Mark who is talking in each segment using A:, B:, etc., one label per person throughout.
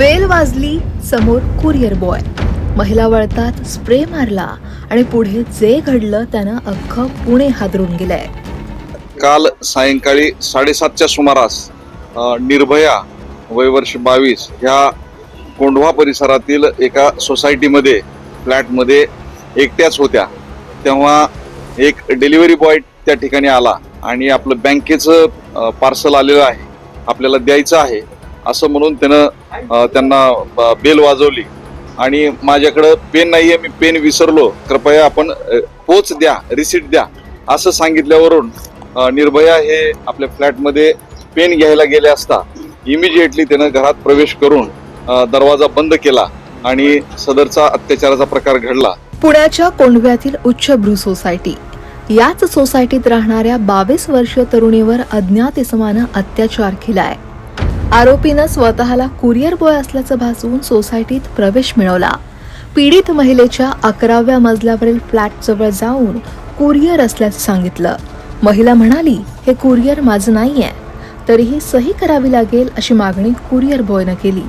A: Bell वाजली समोर courier boy महिला वळतात स्प्रे मारला आणि पुढे जे घडलं त्यानं अख्खं पुणे हादरून गेलंय.
B: काल सायंकाळी साडेसातच्या सुमारास निर्भया वयवर्ष बावीस ह्या कोंढवा परिसरातील एका सोसायटीमध्ये फ्लॅटमध्ये एकट्याच होत्या. तेव्हा एक डिलिव्हरी बॉय त्या ठिकाणी आला आणि आपलं बँकेचं पार्सल आलेलं आहे. आपल्याला द्यायचं आहे. असं म्हणून त्यानं त्यांना बेल वाजवली. आणि माझ्याकडं पेन नाहीये मी पेन विसरलो. कृपया आपण पोच द्या रिसिट द्या असं सांगितल्यावरून निर्भया हे आपल्या फ्लॅटमध्ये पेन घ्यायला गेले असता इमिजिएटली त्यानं घरात प्रवेश करून दरवाजा बंद केला आणि सदरचा अत्याचाराचा प्रकार घडला.
A: पुण्याच्या कोंडव्यातील उच्चभ्रू सोसायटी. याच सोसायटीत राहणाऱ्या बावीस वर्षीय तरुणीवर अज्ञात इसमानं अत्याचार केलाय. आरोपीनं स्वतःला कुरिअर बॉय असल्याचं भासवून सोसायटीत प्रवेश मिळवला. पीडित महिलेच्या अकराव्या मजल्यावरील फ्लॅटजवळ जाऊन कुरिअर असल्याचं सांगितलं. महिला म्हणाली हे कुरिअर माझं नाहीये. तरीही सही करावी लागेल अशी मागणी कुरिअर बॉयनं केली.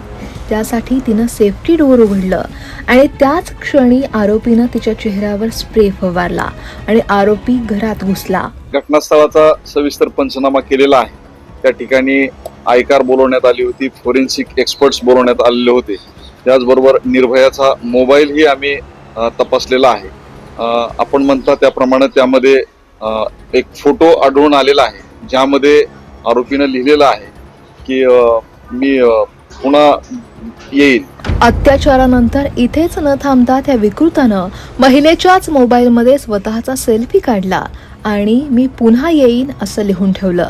A: त्यासाठी तिनं सेफ्टी डोअर उघडलं आणि त्याच क्षणी आरोपीनं तिच्या चेहऱ्यावर स्प्रे फवारला आणि आरोपी घरात घुसला.
B: घटनास्थळाचा सविस्तर पंचनामा केलेला आहे. त्या ठिकाणी आयकार बोलवण्यात आली होती फोरेन्सिक एक्सपर्ट्स बोलवण्यात आलेले होते. त्याचबरोबर निर्भयाचा मोबाईलही आम्ही तपासलेला आहे. आपण म्हणता त्याप्रमाणे त्यामध्ये एक फोटो आढळून आलेला आहे ज्यामध्ये आरोपीनं लिहिलेलं आहे की मी पुन्हा येईल
A: अत्याचारानंतर इथेच न थांबता त्या विकृतानं महिलेच्याच मोबाईलमध्ये स्वतःचा सेल्फी काढला आणि मी पुन्हा येईन असं लिहून ठेवलं.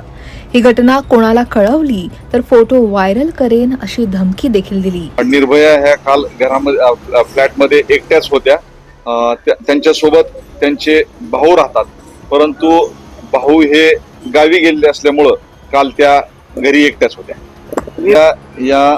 A: ही घटना कोणाला कळवली तर फोटो व्हायरल करेन अशी धमकी देखील दिली.
B: निर्भया ह्या काल घरामध्ये फ्लॅटमध्ये एकट्याच होत्या. त्यांच्या त्या- त्यांच्यासोबत त्यांचे भाऊ राहतात. परंतु भाऊ हे गावी गेलेले असल्यामुळं काल त्या घरी एकट्याच होत्या. या या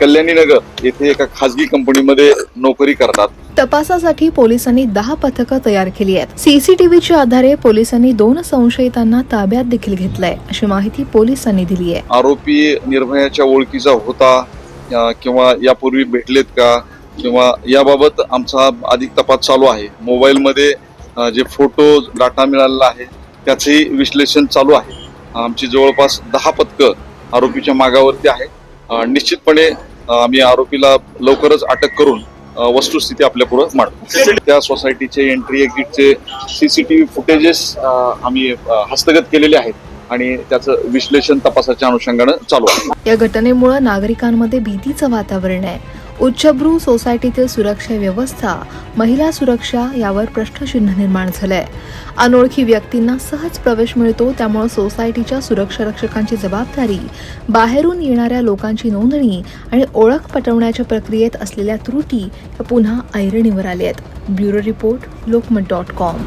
B: कल्याणीनगर ब- येथे एका खाजगी कंपनीमध्ये नोकरी करतात.
A: तपासासाठी पोलिसांनी दहा पथकं तयार केली आहेत. सीसीटीव्हीच्या आधारे पोलिसांनी दोन संशयितांना ताब्यात देखील घेतलंय. अशी माहिती पोलिसांनी दिली आहे.
B: आरोपी निर्भयाच्या ओळखीचा होता किंवा यापूर्वी भेटलेत का किंवा याबाबत आमचा अधिक तपास चालू आहे. मोबाईलमध्ये जे फोटो डाटा मिळालेला आहे त्याचंही विश्लेषण चालू आहे. आमची जवळपास दहा पथकं आरोपीच्या मागावरती आहे निश्चितपणे आम्ही आरोपीला लवकरच अटक करून वस्तुस्थिती आपल्या मांडतो. त्या सोसायटीचे एंट्री एक्झिटचे सीसीटीव्ही फुटेजेस आम्ही हस्तगत केलेले आहेत आणि त्याचं विश्लेषण तपासाच्या अनुषंगानं चालू आहे.
A: या घटनेमुळे नागरिकांमध्ये भीतीचं वातावरण आहे. उच्चभ्रू सोसायटीतील सुरक्षा व्यवस्था महिला सुरक्षा यावर प्रश्नचिन्ह निर्माण झालंय. अनोळखी व्यक्तींना सहज प्रवेश मिळतो त्यामुळे सोसायटीच्या सुरक्षा रक्षकांची जबाबदारी बाहेरून येणाऱ्या लोकांची नोंदणी आणि ओळख पटवण्याच्या प्रक्रियेत असलेल्या त्रुटी पुन्हा ऐरणीवर आल्या आहेत bureau report Lokmat dot com.